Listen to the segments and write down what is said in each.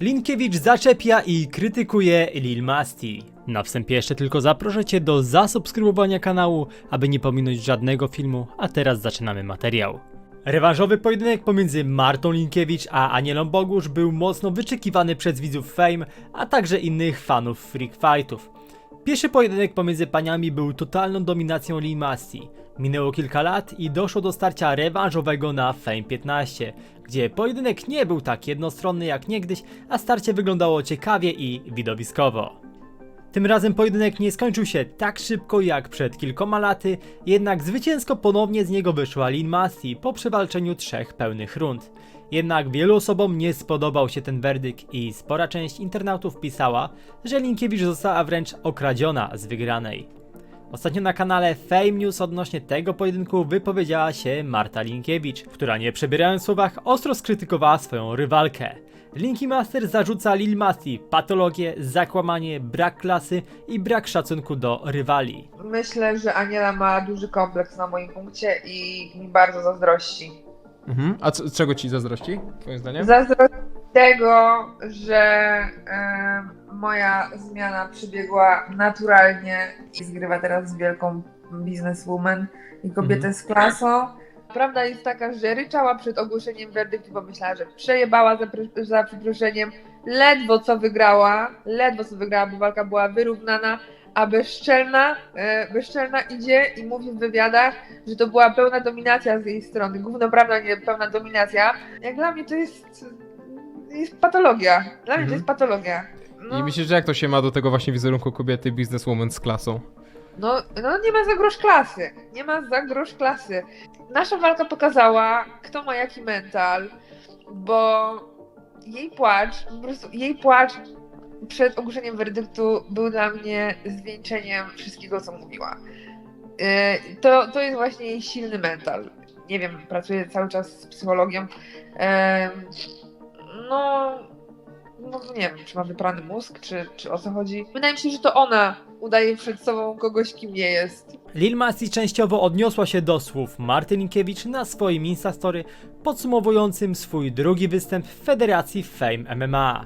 Linkiewicz zaczepia i krytykuje Lil Masti. Na wstępie jeszcze tylko zaproszę Cię do zasubskrybowania kanału, aby nie pominąć żadnego filmu, a teraz zaczynamy materiał. Rewanżowy pojedynek pomiędzy Martą Linkiewicz a Anielą Bogusz był mocno wyczekiwany przez widzów Fame, a także innych fanów Freak Fightów. Pierwszy pojedynek pomiędzy paniami był totalną dominacją Lil Masti. Minęło kilka lat i doszło do starcia rewanżowego na Fame 15, gdzie pojedynek nie był tak jednostronny jak niegdyś, a starcie wyglądało ciekawie i widowiskowo. Tym razem pojedynek nie skończył się tak szybko jak przed kilkoma laty, jednak zwycięsko ponownie z niego wyszła Lin Masti po przewalczeniu trzech pełnych rund. Jednak wielu osobom nie spodobał się ten werdykt i spora część internautów pisała, że Linkiewicz została wręcz okradziona z wygranej. Ostatnio na kanale Fame News odnośnie tego pojedynku wypowiedziała się Marta Linkiewicz, która nie przebierając słowach ostro skrytykowała swoją rywalkę. Linky Master zarzuca Lil Masti patologię, zakłamanie, brak klasy i brak szacunku do rywali. Myślę, że Aniela ma duży kompleks na moim punkcie i mi bardzo zazdrości. Mhm. A co, czego ci zazdrości, twoim zdaniem? Zazdrości tego, że moja zmiana przebiegła naturalnie i zgrywa teraz z wielką bizneswoman i kobietę Mhm. z klasą. Prawda jest taka, że ryczała przed ogłoszeniem werdyktu, bo myślała, że przejebała za, za przeproszeniem. Ledwo co wygrała, ledwo co wygrała, bo walka była wyrównana, a bezczelna, e, bezczelna idzie i mówi w wywiadach, że to była pełna dominacja z jej strony. Gówno prawda, nie pełna dominacja. Jak dla mnie to jest, jest patologia. Dla mnie Mhm. to jest patologia. No, I myślisz, że jak to się ma do tego właśnie wizerunku kobiety bizneswoman z klasą? no, no nie ma za grosz klasy. Nie ma za grosz klasy. Nasza walka pokazała, kto ma jaki mental, bo jej płacz, po prostu jej płacz przed ogłoszeniem werdyktu był dla mnie zwieńczeniem wszystkiego, co mówiła. Yy, To, to jest właśnie jej silny mental. Nie wiem, pracuję cały czas z psychologiem. Em, No, no nie wiem, czy ma wyprany mózg, czy, czy o co chodzi. Wydaje mi się, że to ona udaje przed sobą kogoś, kim nie jest. Lil Masti częściowo odniosła się do słów Marty Linkiewicz na swoim Instastory podsumowującym swój drugi występ w Federacji Fame MMA.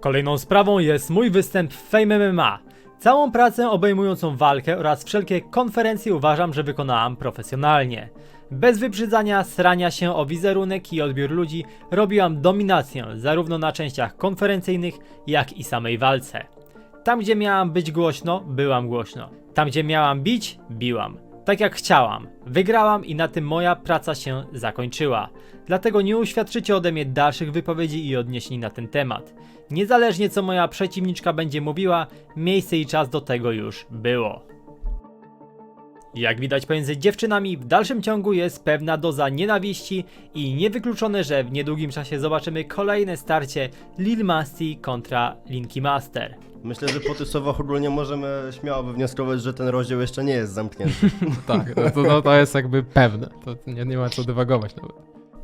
Kolejną sprawą jest mój występ w Fame MMA. Całą pracę obejmującą walkę oraz wszelkie konferencje uważam, że wykonałam profesjonalnie. Bez wybrzydzania, srania się o wizerunek i odbiór ludzi robiłam dominację zarówno na częściach konferencyjnych, jak i samej walce. Tam, gdzie miałam być głośno, byłam głośno. Tam, gdzie miałam bić, biłam. Tak jak chciałam. Wygrałam i na tym moja praca się zakończyła. Dlatego nie uświadczycie ode mnie dalszych wypowiedzi i odniesień na ten temat. Niezależnie co moja przeciwniczka będzie mówiła, miejsce i czas do tego już było. Jak widać pomiędzy dziewczynami, w dalszym ciągu jest pewna doza nienawiści i niewykluczone, że w niedługim czasie zobaczymy kolejne starcie Lil Masti kontra Linky Master. Myślę, że po tych słowach ogólnie możemy śmiało wywnioskować, że ten rozdział jeszcze nie jest zamknięty. Tak, no to, to, to jest jakby pewne. To nie, nie ma co dywagować nawet.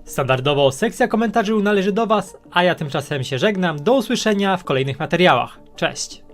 Standardowo sekcja komentarzy należy do Was, a ja tymczasem się żegnam. Do usłyszenia w kolejnych materiałach. Cześć!